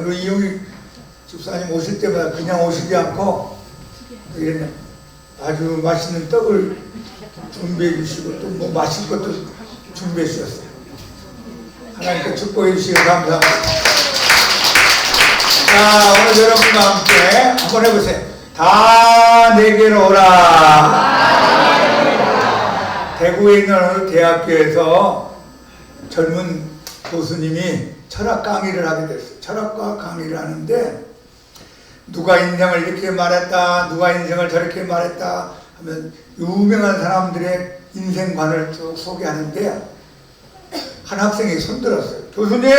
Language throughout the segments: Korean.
우리 이용희 집사님 오실 때마다 그냥 오시지 않고 이런 아주 맛있는 떡을 준비해 주시고 또뭐 마실 것도 준비해 주셨어요. 하나님께 축복해 주시기 감사합니다. 자, 오늘 여러분과 함께 한번 해보세요. 다 내게로 오라. 대구에 있는 어느 대학교에서 젊은 교수님이 철학 강의를 하게 됐어요. 철학과 강의를 하는데 누가 인생을 이렇게 말했다, 누가 인생을 저렇게 말했다 하면 유명한 사람들의 인생관을 쭉 소개하는데 한 학생이 손들었어요. 교수님,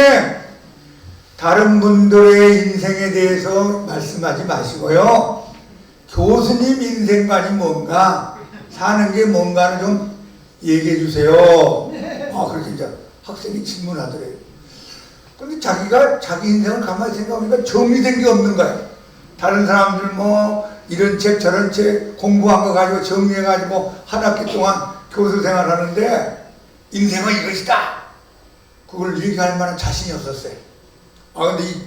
다른 분들의 인생에 대해서 말씀하지 마시고요. 교수님 인생관이 뭔가, 사는 게 뭔가를 좀 얘기해 주세요. 아, 그렇게 이제 학생이 질문하더래요. 근데 자기가 자기 인생을 가만히 생각하니까 정리된 게 없는 거예요. 다른 사람들 뭐 이런 책 저런 책 공부한 거 가지고 정리해 가지고 한 학기 동안 교수 생활하는데 인생은 이것이다. 그걸 얘기할 만한 자신이 없었어요. 아 근데 이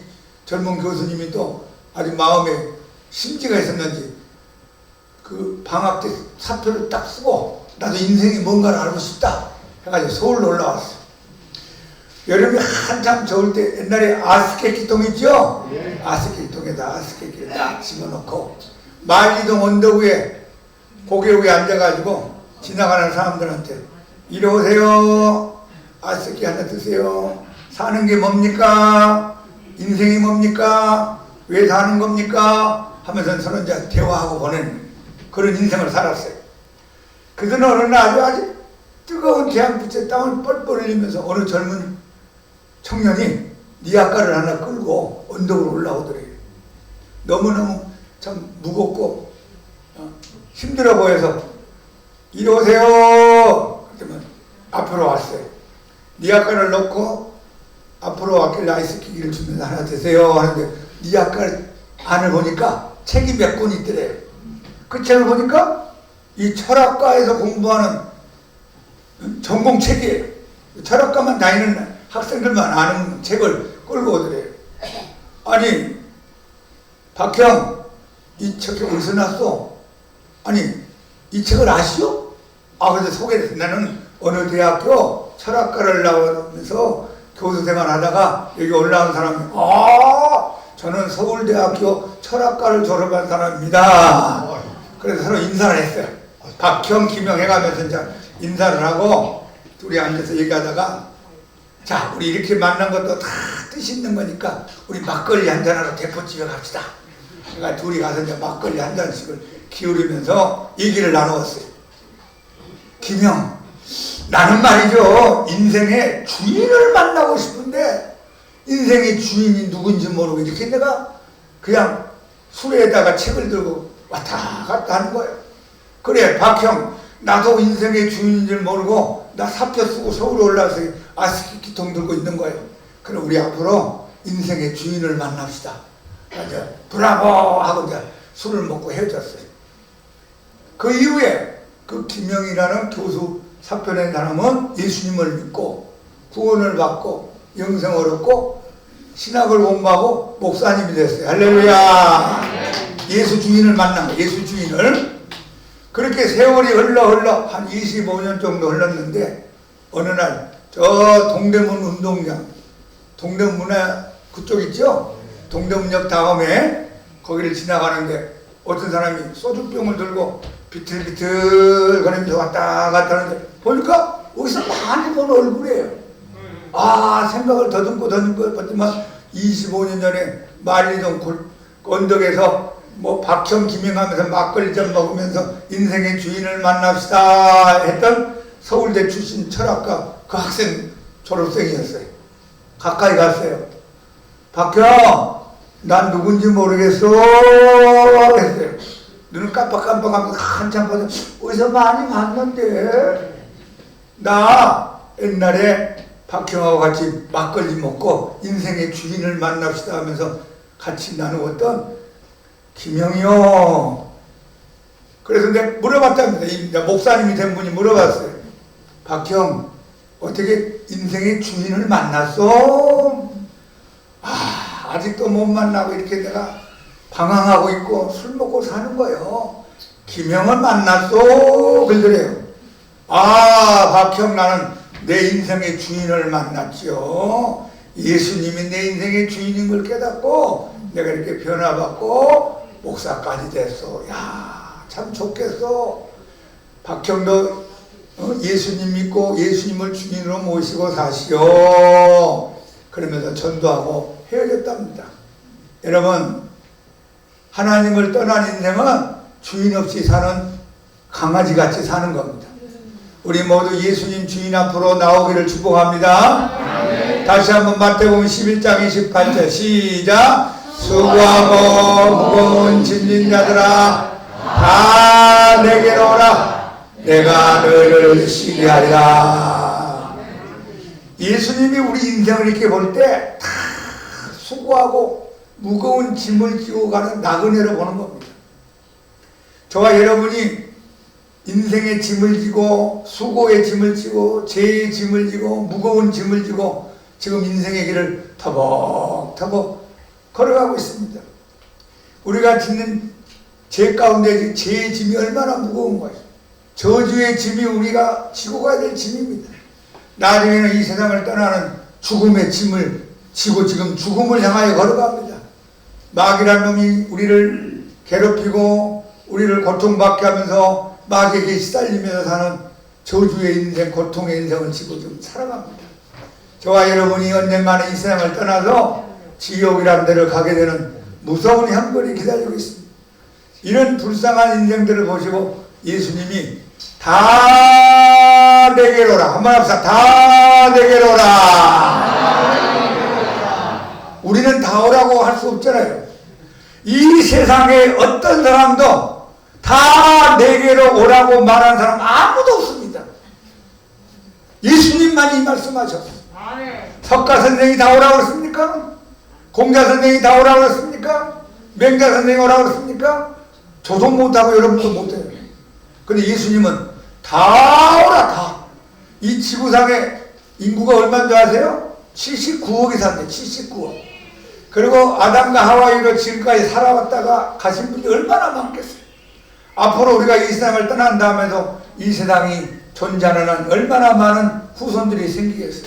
젊은 교수님이 또 아주 마음에 심지가 있었는지 그 방학 때 사표를 딱 쓰고 나도 인생이 뭔가를 알고 싶다 해가지고 서울로 올라왔어요. 여름이 한참 좋을 때 옛날에 아스케 기통 있죠? 아스케 기통에다 아스케 기를 딱 집어넣고 말리동 언덕 위에 고개 위에 앉아가지고 지나가는 사람들한테 이리 오세요. 아스케 하나 드세요. 사는 게 뭡니까? 인생이 뭡니까? 왜 사는 겁니까? 하면서 서로 이제 대화하고 보내는 그런 인생을 살았어요. 그들은 어느 날 아주 아주 뜨거운 태양 빛에 땀을 뻘뻘 흘리면서 어느 젊은 청년이 니아까를 하나 끌고 언덕으로 올라오더래요. 너무너무 참 무겁고 어, 힘들어 보여서 이리 오세요. 그러면 앞으로 왔어요. 니아까를 놓고 앞으로 왔길래 아이스키기를 주면서 하나 드세요 하는데 니아까 안을 보니까 책이 몇 권 있더래요. 그 책을 보니까 이 철학과에서 공부하는 전공 책이에요. 철학과만 다니는 학생들만 아는 책을 끌고 오더래요. 아니, 박형, 이 책이 어디서 났어? 아니, 이 책을 아시오? 아, 그래서 소개를. 나는 어느 대학교 철학과를 나오면서 교수 생활 하다가 여기 올라온 사람이, 아, 저는 서울대학교 철학과를 졸업한 사람입니다. 그래서 서로 인사를 했어요. 박형, 김형 해가면서 인사를 하고 둘이 앉아서 얘기하다가 자, 우리 이렇게 만난 것도 다 뜻 있는 거니까 우리 막걸리 한 잔하러 대포집에 갑시다. 그러니까 둘이 가서 이제 막걸리 한 잔씩을 기울이면서 얘기를 나누었어요. 김형, 나는 말이죠. 인생의 주인을 만나고 싶은데 인생의 주인이 누군지 모르고 이렇게 내가 그냥 술에다가 책을 들고 왔다 갔다 하는 거예요. 그래, 박형, 나도 인생의 주인인 줄 모르고 나 사표 쓰고 서울에 올라와서 아스키통 들고 있는 거예요. 그럼 우리 앞으로 인생의 주인을 만납시다. 이제 브라보 하고 이제 술을 먹고 헤어졌어요. 그 이후에 그 김영이라는 교수 사표 낸 사람은 예수님을 믿고 구원을 받고 영생을 얻고 신학을 공부하고 목사님이 됐어요. 할렐루야. 예수 주인을 만난 거예요. 예수 주인을. 그렇게 세월이 흘러 흘러 한 25년 정도 흘렀는데 어느 날 저 동대문 운동장 동대문에 그쪽 있죠? 동대문역 다음에 거기를 지나가는데 어떤 사람이 소주병을 들고 비틀비틀 거리면서 왔다 갔다 하는데 보니까 어디서 많이 본 얼굴이에요. 아 생각을 더듬고 더듬고 봤지만 25년 전에 말리동 굴 언덕에서 뭐 박형 김영하면서 막걸리 좀 먹으면서 인생의 주인을 만납시다 했던 서울대 출신 철학과 그 학생 졸업생이었어요. 가까이 갔어요. 박형, 난 누군지 모르겠어. 했어요. 눈을 깜빡깜빡하면서 한참 보자. 어디서 많이 봤는데. 나 옛날에 박형하고 같이 막걸리 먹고 인생의 주인을 만납시다 하면서 같이 나누었던 김영이요. 그래서 내가 물어봤답니다. 이 목사님이 된 분이 물어봤어요. 박형, 어떻게 인생의 주인을 만났어? 아, 아직도 못 만나고 이렇게 내가 방황하고 있고 술 먹고 사는 거예요. 김형을 만났어 그러더래요. 아 박형 나는 내 인생의 주인을 만났지요. 예수님이 내 인생의 주인인 걸 깨닫고 내가 이렇게 변화받고 목사까지 됐어. 야 참 좋겠어. 박형도 어, 예수님 믿고 예수님을 주인으로 모시고 사시오. 그러면서 전도하고 헤어졌답니다. 여러분, 하나님을 떠난 인생은 주인 없이 사는 강아지 같이 사는 겁니다. 우리 모두 예수님 주인 앞으로 나오기를 축복합니다. 다시 한번 마태복음 11장 28절 시작. 수고하고 무거운 짐진 자들아 다 내게로 오라. 내가 너희를 쉬게 하리라. 예수님이 우리 인생을 이렇게 볼 때 다 수고하고 무거운 짐을 지고 가는 나그네로 보는 겁니다. 저와 여러분이 인생의 짐을 지고 수고의 짐을 지고 죄의 짐을 지고 무거운 짐을 지고 지금 인생의 길을 터벅터벅 걸어가고 있습니다. 우리가 짓는 죄 가운데 죄의 짐이 얼마나 무거운 거예요. 저주의 짐이 우리가 지고 가야 될 짐입니다. 나중에는 이 세상을 떠나는 죽음의 짐을 지고 지금 죽음을 향하여 걸어갑니다. 마귀란 놈이 우리를 괴롭히고 우리를 고통받게 하면서 마귀에게 시달리면서 사는 저주의 인생, 고통의 인생을 지고 지금 살아갑니다. 저와 여러분이 언젠가는 이 세상을 떠나서 지옥이라는 데를 가게 되는 무서운 형벌이 기다리고 있습니다. 이런 불쌍한 인생들을 보시고 예수님이 다 내게로라. 한번 합시다. 다 내게로라. 우리는 다 오라고 할 수 없잖아요. 이 세상에 어떤 사람도 다 내게로 오라고 말하는 사람 아무도 없습니다. 예수님만이 말씀하셨어요. 석가 선생이 다 오라고 그랬습니까? 공자 선생이 다 오라고 그랬습니까? 맹자 선생이 오라고 그랬습니까? 저도 못하고 여러분도 못해요 근데 예수님은 다 오라 다. 이 지구상에 인구가 얼마인 줄 아세요? 79억이 산대 79억. 그리고 아담과 하와이로 지금까지 살아왔다가 가신 분이 얼마나 많겠어요. 앞으로 우리가 이 세상을 떠난 다음에도 이 세상이 존재하는 한 얼마나 많은 후손들이 생기겠어요.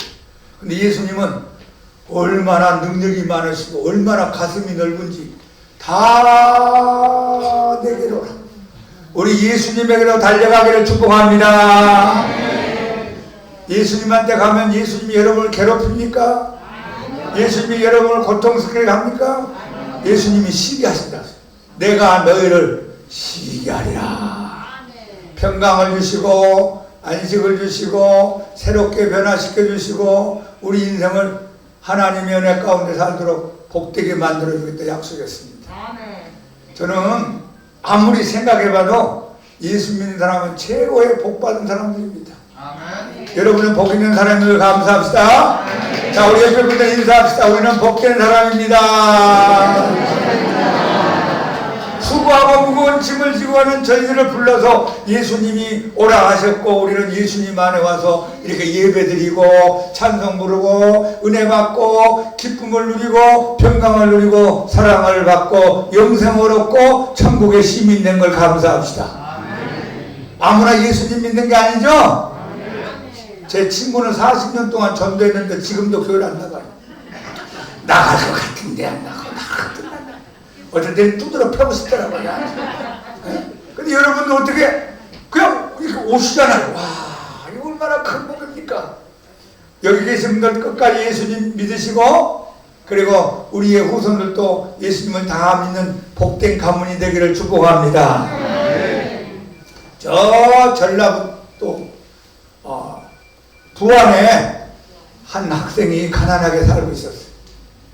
근데 예수님은 얼마나 능력이 많으시고 얼마나 가슴이 넓은지 다 내게로 우리 예수님에게로 달려가기를 축복합니다. 예수님한테 가면 예수님이 여러분을 괴롭힙니까? 예수님이 여러분을 고통스럽게 합니까? 예수님이 시게 하신다. 내가 너희를 시게 하리라. 평강을 주시고 안식을 주시고 새롭게 변화시켜 주시고 우리 인생을 하나님의 은혜 가운데 살도록 복되게 만들어 주겠다 약속했습니다. 저는 아무리 생각해봐도 예수 믿는 사람은 최고의 복 받은 사람들입니다. 여러분은 복 있는 사람을 감사합시다. 자, 우리 옆에 분들 인사합시다. 우리는 복된 사람입니다. 수고하고 무거운 짐을 지고 가는 저희들을 불러서 예수님이 오라 하셨고 우리는 예수님 안에 와서 이렇게 예배드리고 찬송 부르고 은혜 받고 기쁨을 누리고 평강을 누리고 사랑을 받고 영생을 얻고 천국의 시민 된 걸 감사합시다. 아무나 예수님 믿는 게 아니죠? 제 친구는 40년 동안 전도했는데 지금도 교회를 안 나가요. 나갈 것 같은데 안 나가. 어떨 때는 두드러 펴고 싶더라고요. 예? 근데 여러분도 어떻게 그냥 이렇게 오시잖아요. 와, 이거 얼마나 큰 복입니까? 여기 계신 분들 끝까지 예수님 믿으시고 그리고 우리의 후손들도 예수님을 다 믿는 복된 가문이 되기를 축복합니다. 저 전라북도 어, 부안에 한 학생이 가난하게 살고 있었어요.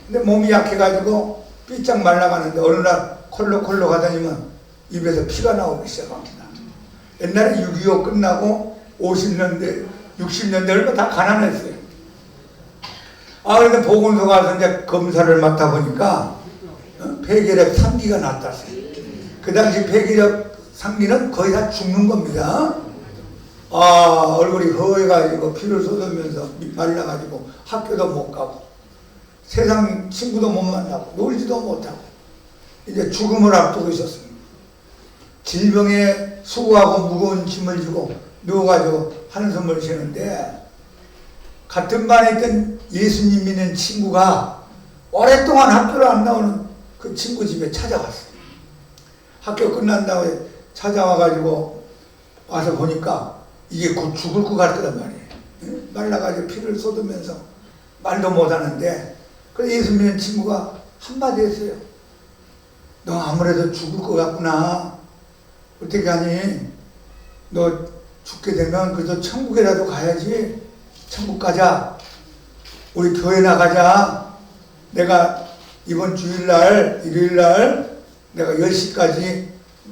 근데 몸이 약해가지고 삐짝 말라가는데 어느 날 콜록콜록 하더니만 입에서 피가 나오기 시작합니다. 옛날에 6.25 끝나고 50년대, 60년대 얼마 다 가난했어요. 아, 그런데 보건소 가서 이제 검사를 맡아 보니까 어, 폐결핵 3기가 났다어요. 그 당시 폐결핵 3기는 거의 다 죽는 겁니다. 아, 얼굴이 허해가지고 피를 쏟으면서 말라가지고 학교도 못 가고 세상 친구도 못 만나고 놀지도 못하고 이제 죽음을 앞두고 있었습니다. 질병에 수고하고 무거운 짐을 지고 누워가지고 한숨을 쉬는데 같은 반에 있던 예수님 믿는 친구가 오랫동안 학교를 안 나오는 그 친구 집에 찾아갔어요. 학교 끝난 다음에 찾아와가지고 와서 보니까 이게 곧 죽을 것 같더란 말이에요. 응? 말라가지고 피를 쏟으면서 말도 못하는데 그 예수 믿는 친구가 한마디 했어요. 너 아무래도 죽을 것 같구나. 어떻게 하니? 너 죽게 되면 그래도 천국에라도 가야지. 천국 가자. 우리 교회 나가자. 내가 이번 주일날, 일요일날 내가 10시까지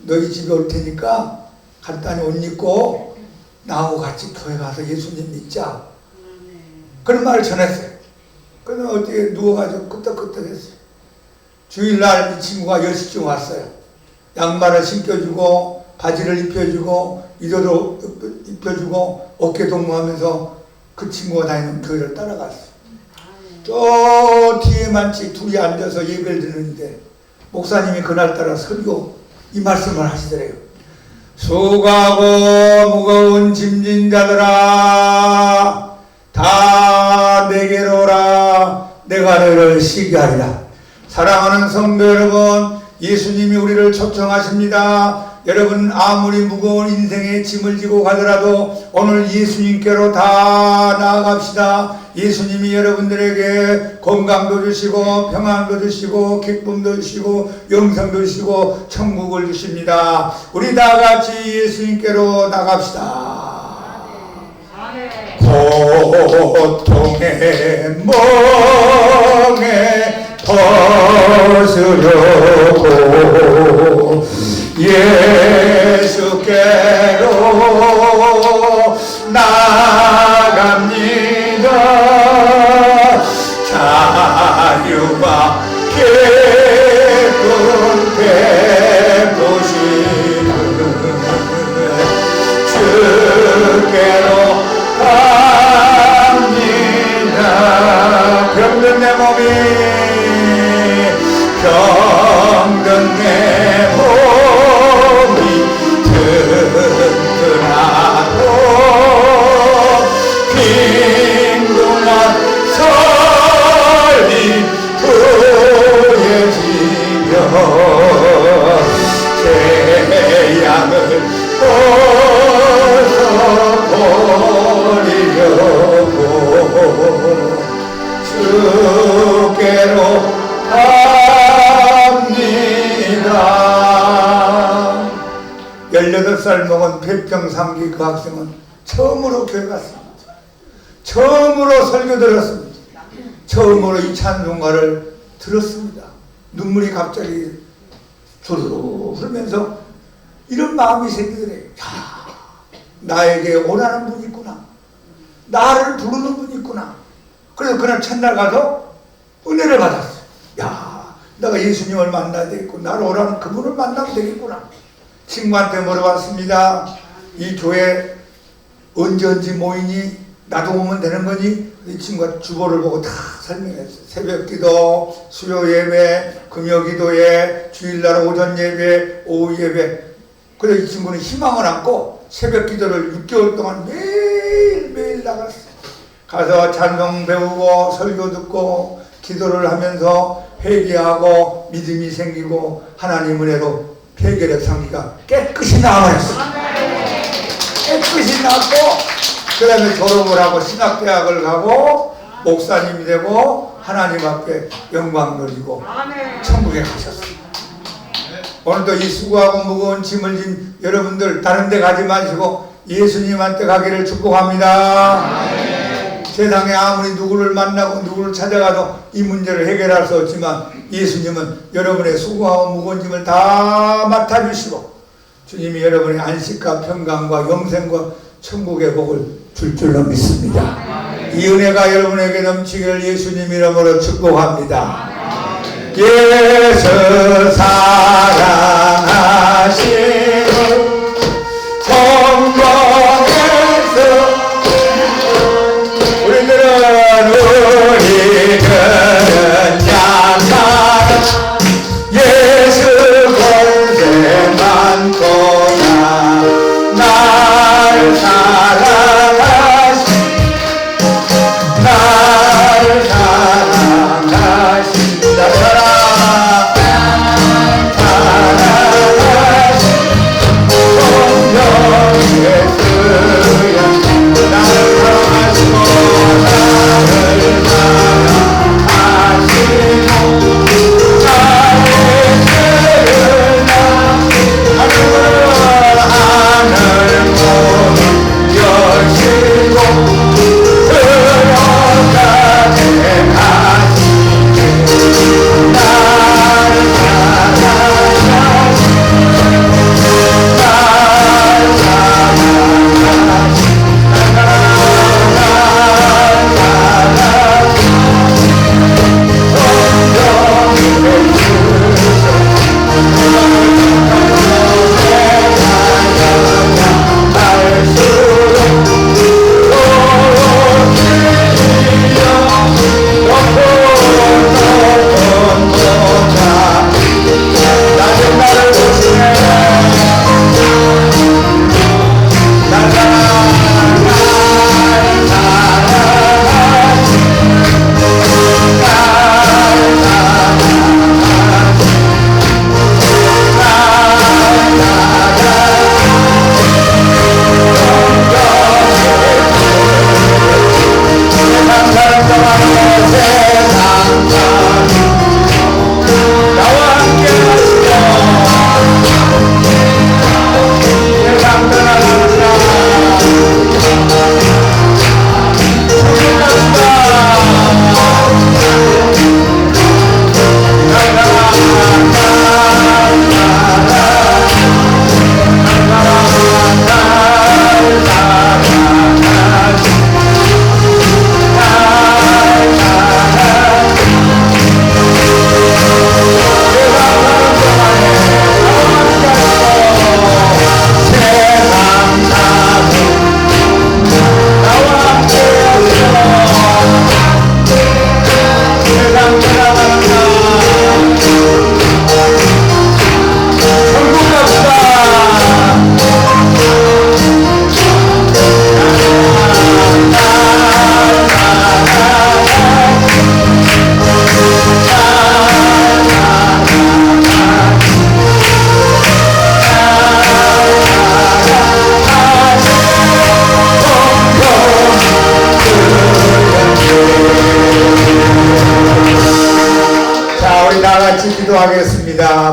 너희 집에 올 테니까 간단히 옷 입고 나하고 같이 교회 가서 예수님 믿자. 그런 말을 전했어요. 그래서 어떻게 누워가지고 끄떡끄떡 했어요. 주일날 이 친구가 10시쯤 왔어요. 양말을 신겨주고 바지를 입혀주고 이도도 입혀주고 어깨 동무하면서 그 친구가 다니는 교회를 따라갔어요. 저 뒤에만 치 둘이 앉아서 예배를 드는데 목사님이 그날따라 설교 이 말씀을 하시더래요. 수고하고 무거운 짐진 자들아 다 내게로 오라 내가 너를 쉬게 하리라. 사랑하는 성도 여러분 예수님이 우리를 초청하십니다. 여러분 아무리 무거운 인생의 짐을 지고 가더라도 오늘 예수님께로 다 나아갑시다. 예수님이 여러분들에게 건강도 주시고 평안도 주시고 기쁨도 주시고 영생도 주시고 천국을 주십니다. 우리 다 같이 예수님께로 나갑시다 고통의 멍에 벗으려고 들었습니다 눈물이 갑자기 주르르 흐르면서 이런 마음이 생기더래요. 야, 나에게 원하는 분이 있구나. 나를 부르는 분이 있구나. 그래서 그날 첫날 가서 은혜를 받았어요. 야, 내가 예수님을 만나야 되겠고, 나를 오라는 그분을 만나면 되겠구나. 친구한테 물어봤습니다. 이 교회 언제 언제 모이니? 나도 오면 되는 거니? 이 친구가 주보를 보고 다 설명했어요. 새벽 기도, 수요 예배, 금요 기도회, 주일날 오전 예배, 오후 예배. 그래서 이 친구는 희망을 안고 새벽 기도를 6개월 동안 매일매일 나갔어요. 가서 찬송 배우고 설교 듣고 기도를 하면서 회개하고 믿음이 생기고 하나님 은혜로 폐결핵 상기가 깨끗이 나와있어요. 깨끗이 나고 그 다음에 졸업을 하고 신학대학을 가고 목사님이 되고 하나님 앞에 영광 돌리고 천국에 가셨습니다. 오늘도 이 수고하고 무거운 짐을 진 여러분들 다른 데 가지 마시고 예수님한테 가기를 축복합니다. 세상에 아무리 누구를 만나고 누구를 찾아가도 이 문제를 해결할 수 없지만 예수님은 여러분의 수고하고 무거운 짐을 다 맡아주시고 주님이 여러분의 안식과 평강과 영생과 천국의 복을 줄 줄로 믿습니다. 이 은혜가 여러분에게 넘치기를 예수님 이름으로 축복합니다. 예수 사랑하시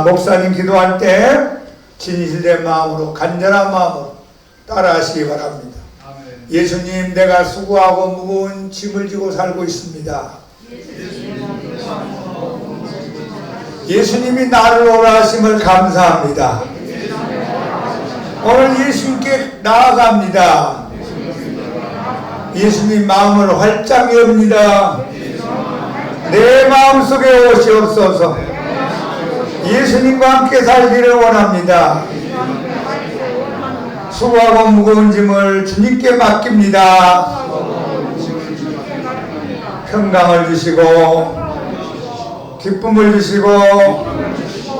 목사님 기도할 때 진실된 마음으로 간절한 마음으로 따라하시기 바랍니다. 예수님 내가 수고하고 무거운 짐을 지고 살고 있습니다. 예수님이 나를 오라 하심을 감사합니다. 오늘 예수님께 나아갑니다. 예수님 마음을 활짝 엽니다. 내 마음속에 오시옵소서. 예수님과 함께 살기를 원합니다. 수고하고 무거운 짐을 주님께 맡깁니다. 평강을 주시고 기쁨을 주시고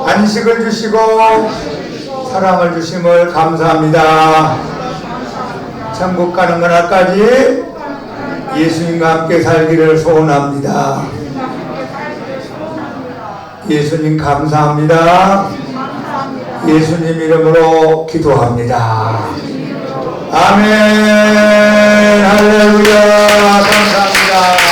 안식을 주시고 사랑을 주심을 감사합니다. 천국 가는 그날까지 예수님과 함께 살기를 소원합니다. 예수님 감사합니다. 예수님 이름으로 기도합니다. 아멘. 할렐루야. 감사합니다.